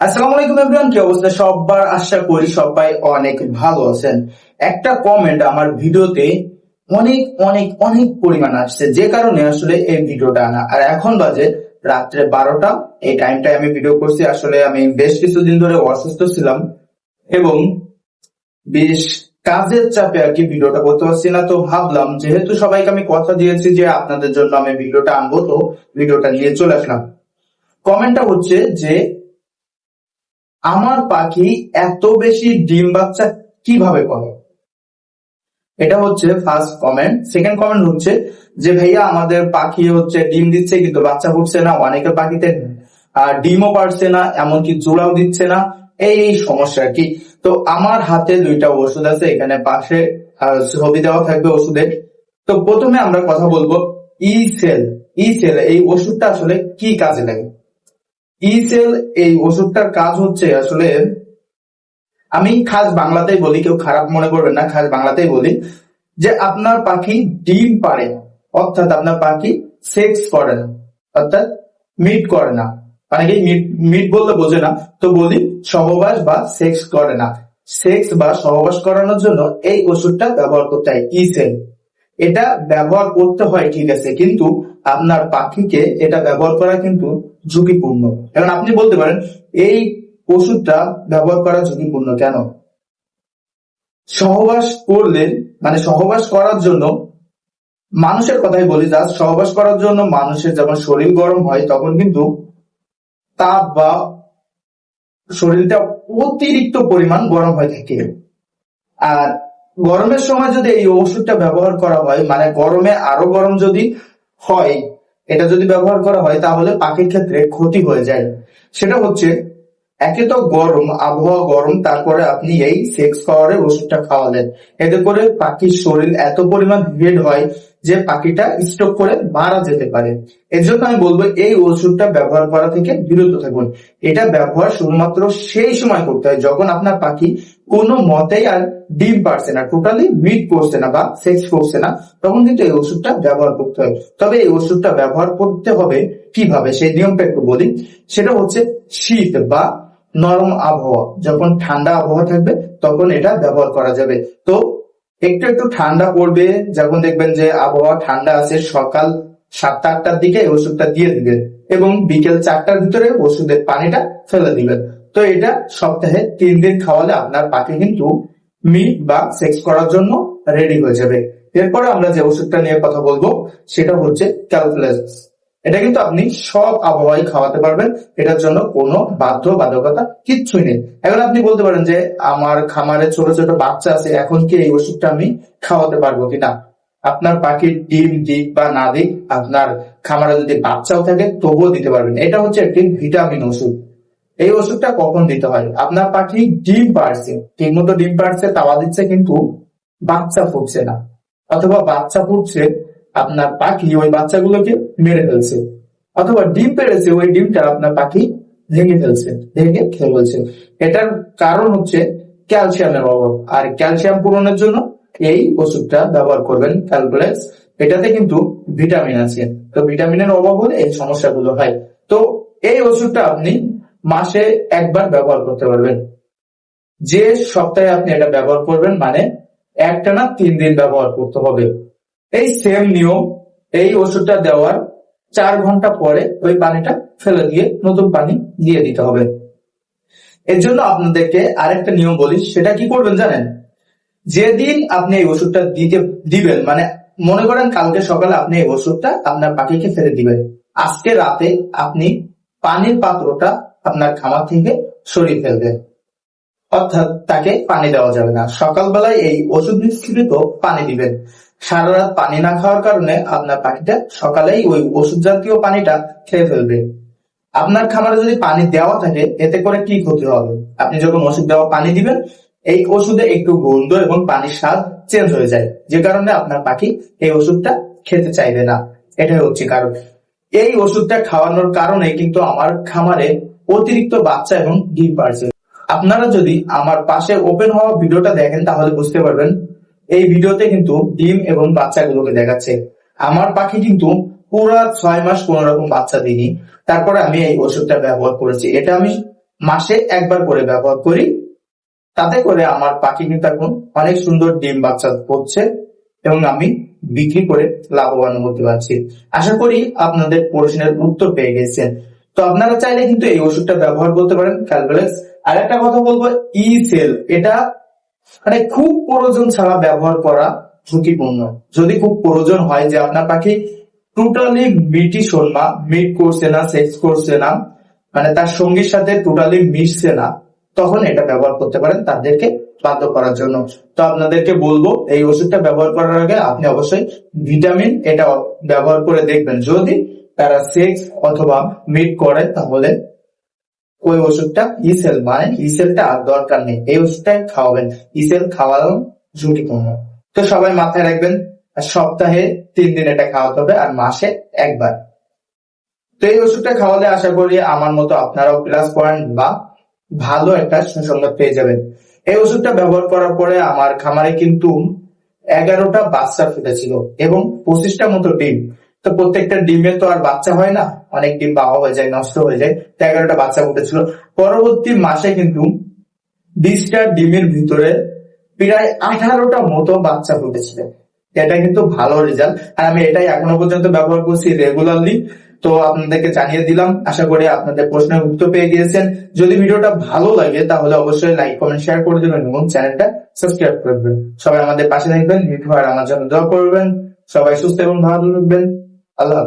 আসসালামু আলাইকুম এভরিওয়ান কি অবস্থা? সবার আশা করি সবাই অনেক ভালো আছেন। একটা কমেন্ট আমার ভিডিওতে অনেক অনেক অনেক পরিমাণ আসছে, যে কারণে আসলে এই ভিডিওটা আনা আর এখন বাজে রাত্রে বারোটা, এই আমি ভিডিও করছি। আসলে আমি বেশ কিছুদিন ধরে অসুস্থ ছিলাম এবং বেশ কাজের চাপে আর কি ভিডিওটা করতে পারছি না। তো ভাবলাম, যেহেতু সবাইকে আমি কথা দিয়েছি যে আপনাদের জন্য আমি ভিডিওটা আনব, তো ভিডিওটা নিয়ে চলে আসলাম। কমেন্টটা হচ্ছে যে আমার পাখি এত বেশি ডিম বাচ্চা কীভাবে করে? এটা হচ্ছে ফার্স্ট কমেন্ট সেকেন্ড কমেন্ট হচ্ছে যে, ভাইয়া, আমাদের পাখি হচ্ছে ডিম দিচ্ছে কিন্তু বাচ্চা ফুটছে না, অনেকের পাখিতে ডিমও পারছে না, এমনকি জোড়াও দিচ্ছে না। এই সমস্যা কি। তো আমার হাতে দুইটা ওষুধ আছে, এখানে পাশে ছবি দেওয়া থাকবে ওষুধের তো প্রথমে আমরা কথা বলব ই সেল ই সেল এই ওষুধটা আসলে কি কাজে লাগে? ই সেল এই ওষুধটার কাজ হচ্ছে আসলে, আমি খাস বাংলাতেই বলি, কেউ খারাপ মনে করবেন না, খাস বাংলাতেই বলি, যে আপনার পাখি ডিম পারে, অর্থাৎ আপনার পাখি সেক্স করে না, অর্থাৎ মিট করে না। অনেকে মিট মিট বললে বোঝে না, তো বলি সহবাস বা সেক্স করে না। সেক্স বা সহবাস করানোর জন্য এই ওষুধটা ব্যবহার করতে হয়, ই সেল। এটা ব্যবহার করতে হয়, ঠিক আছে, কিন্তু আপনার পাখিকে এটা ব্যবহার করা কিন্তু ঝুঁকিপূর্ণ। কারণ আপনি বলতে পারেন, এই ওষুধটা ব্যবহার করা ঝুঁকিপূর্ণ কেন? সহবাস করলে মানে সহবাস করার জন্য, মানুষের কথাই বলি যা সহবাস করার জন্য মানুষের যখন শরীর গরম হয়, তখন কিন্তু তাপ বা শরীরটা অতিরিক্ত পরিমাণ গরম হয়ে থাকে। আর গরমের সময় যদি এই ওষুধটা ব্যবহার করা হয় মানে গরমে আরও গরম যদি হয়, এটা যদি ব্যবহার করা হয়, তাহলে পাখির ক্ষেত্রে ক্ষতি হয়ে যায়। সেটা হচ্ছে, একে তো গরম, আবহাওয়া গরম, তারপরে আপনি এই সেক্স পাওয়ারের ওষুধটা খাওয়ালেন। এতে করে পাখির শরীর এত পরিমাণ হিট হয় যে পাখিটা স্ট্রোক করে মারা যেতে পারে। এর জন্য আমি বলব, এই ওষুধটা ব্যবহার করা থেকে বিরত থাকুন। এটা ব্যবহার শুধুমাত্র সেই সময় করতে হয়, যখন আপনার পাখি কোনো মতেই আর ডিম পারছে না টোটালি মিট করছে না বা সেক্স করছে না, তখন কিন্তু এই ওষুধটা ব্যবহার করতে হয়। তবে এই ওষুধটা ব্যবহার করতে হবে কীভাবে, সেই নিয়মটা একটু বলি। সেটা হচ্ছে শীত বা নরম আবহাওয়া। যখন ঠান্ডা আবহাওয়া থাকবে, তখন এটা ব্যবহার করা যাবে। তো একটু একটু ঠান্ডা পড়বে, যখন দেখবেন যে আবহাওয়া ঠান্ডা আছে, সকাল সাতটা, আটটার দিকে ওষুধটা দিয়ে দিবেন এবং বিকেল চারটার ভিতরে ওষুধের পানিটা ফেলে দিবেন তো এটা সপ্তাহে তিন দিন খাওয়ালে আপনার পাখি কিন্তু মিট বা সেক্স করার জন্য রেডি হয়ে যাবে। এরপরে আমরা যে ওষুধটা নিয়ে কথা বলব, সেটা হচ্ছে ক্যালকুলাস। এটা কিন্তু আপনি সব আবহাওয়ায় খাওয়াতে পারবেন। এটার জন্য কোনো বাধ্য বাধকতা কিচ্ছুই নেই। এখন আপনি বলতে পারেন যে, আমার খামারে ছোট ছোট বাচ্চা আছে, এখন কি এই ওষুধটা আমি খাওয়াতে পারব কিনা? আপনার পাখির ডিম দিক বা না দিক, আপনার খামারে যদি বাচ্চাও থাকে, তবুও দিতে পারবেন। এটা হচ্ছে একটি ভিটামিন ওষুধ। এই ওষুধটা কখন দিতে হয়? আপনার পাখি ডিম পারছে ঠিক মতো ডিম পারছে তাওয়া দিচ্ছে, কিন্তু বাচ্চা ফুটছে না। অথবা বাচ্চা ফুটছে আপনার পাখি ওই বাচ্চাগুলোকে মেরে ফেলছে। অথবা ডিম পেড়েছে, ওই ডিমটা আপনার পাখি ভেঙে ফেলছে, ভেঙে খেয়ে ফেলছে। এটার কারণ হচ্ছে ক্যালসিয়ামের অভাব। আর ক্যালসিয়াম পূরণের জন্য এই ওষুধটা ব্যবহার করবেন ক্যালকুলেক্স এটাতে কিন্তু ভিটামিন আছে। তো ভিটামিনের অভাব হলে এই সমস্যাগুলো হয়। তো এই ওষুধটা আপনি মাসে একবার ব্যবহার করতে পারবেন। যে সপ্তাহে আপনি এটা ব্যবহার করবেন মানে একটানা তিন দিন ব্যবহার করতে হবে। এই সেম নিয়ম, এই ওষুধটা দেওয়ার চার ঘণ্টা পরে ওই পানিটা ফেলে দিয়ে নতুন পানি দিয়ে দিতে হবে। এর জন্য আপনাদেরকে আরেকটা নিয়ম বলি, সেটা কি করবেন জানেন? যেদিন আপনি এই ওষুধটা দিতে, দিবেন মানে মনে করেন কালকে সকালে আপনি এই ওষুধটা আপনার পাখিকে ফেলে দিবেন। আজকে রাতে আপনি পানির পাত্রটা আপনার খামার থেকে সরিয়ে ফেলবেন। অর্থাৎ তাকে পানি দেওয়া যাবে না। সকালবেলায় এই ওষুধ মিশ্রিত পানি দিবেন। সারা রাত পানি না খাওয়ার কারণে আপনার পাখিটা সকালেই ওই ওষুধ জাতীয় পানিটা খেয়ে ফেলবে। আপনার খামারে যদি পানি দেওয়া থাকে, এতে করে কি ক্ষতি হবে? আপনি যখন ওষুধ দেওয়া পানি দিবেন, এই ওষুধে একটু গন্ধ এবং পানির স্বাদ চেঞ্জ হয়ে যায়। যে কারণে আপনার পাখি এই ওষুধটা খেতে চাইবে না। এটাই হচ্ছে কারণ। এই ওষুধটা খাওয়ানোর কারণে কিন্তু আমার খামারে অতিরিক্ত বাচ্চা এবং ডিম পারছে আপনারা যদি আমার পাশে ওপেন হওয়া ভিডিওটা দেখেন, তাহলে বুঝতে পারবেন এই ভিডিওতে কিন্তু ডিম এবং বাচ্চাগুলোকে দেখাচ্ছে। আমার পাখি কিন্তু পুরা ছয় মাস কোন রকম বাচ্চা দিইনি। তারপরে আমি এই ওষুধটা ব্যবহার করেছি। এটা আমি মাসে একবার করে ব্যবহার করি। তাতে করে আমার পাখি কিন্তু এখন অনেক সুন্দর ডিম বাচ্চা হচ্ছে এবং আমি বিক্রি করে লাভবান হতে পারছি। আশা করি আপনাদের প্রশ্নের উত্তর পেয়ে গেছেন। তো আপনারা চাইলে কিন্তু এই ওষুধটা ব্যবহার করতে পারেন ক্যালকুলেক্স আর একটা কথা বলব ই সেল এটা মানে খুব প্রয়োজন ছাড়া ব্যবহার করা ঝুঁকিপূর্ণ। যদি খুব প্রয়োজন হয় যে আপনার পাখি টোটালি বিটি শর্মা মিট করছে না সেক্স করছে না মানে তার সঙ্গীর সাথে টোটালি মিশছে না, তখন এটা ব্যবহার করতে পারেন তাদেরকে বাধ্য করার জন্য। তো আপনাদেরকে বলব, এই ওষুধটা ব্যবহার করার আগে আপনি অবশ্যই ভিটামিন এটা ব্যবহার করে দেখবেন। যদি তারা সেক্স অথবা মিট করে, তাহলে ওই ওষুধটা? ইসেল মানে ইসেলটা আর দরকার নেই। এই ওষুধটা খাওয়াবেন। ইসেল খাওয়ানো ঝুঁকিপূর্ণ। তো সবাই মাথায় রাখবেন, সপ্তাহে তিন দিন এটা খাওয়াতে হবে আর মাসে একবার। তো এই ওষুধটা খাওয়ালে আশা করি আমার মতো আপনারাও প্লাস পয়েন্ট বা ভালো একটা সুসংবাদ পেয়ে যাবেন। এই ওষুধটা ব্যবহার করার পরে আমার খামারে কিন্তু এগারোটা বাচ্চা ফুটেছিল এবং পঁচিশটা মতো ডিম। তো প্রত্যেকটা ডিমে তো আর বাচ্চা হয় না। অনেক ডিম বাবা হয়ে যায়, নষ্ট হয়ে যায়। তো এগারোটা বাচ্চা ফুটেছিল পরবর্তী মাসে কিন্তু বিশটা ডিমের ভিতরে প্রায় আঠারোটা মতো বাচ্চা ফুটেছিল। এটা কিন্তু ভালো রেজাল্ট আর আমি এটাই এখনও পর্যন্ত ব্যবহার করছি রেগুলারলি তো আপনাদেরকে জানিয়ে দিলাম। আশা করি আপনাদের প্রশ্নের উত্তর পেয়ে গিয়েছেন। যদি ভিডিওটা ভালো লাগে, তাহলে অবশ্যই লাইক কমেন্ট শেয়ার করে দেবেন এবং চ্যানেলটা সাবস্ক্রাইব করবেন সবাই আমাদের পাশে থাকবেন। মিঠু আর আমার জন্য দোয়া করবেন। সবাই সুস্থ এবং ভালো থাকবেন। আল্লাহ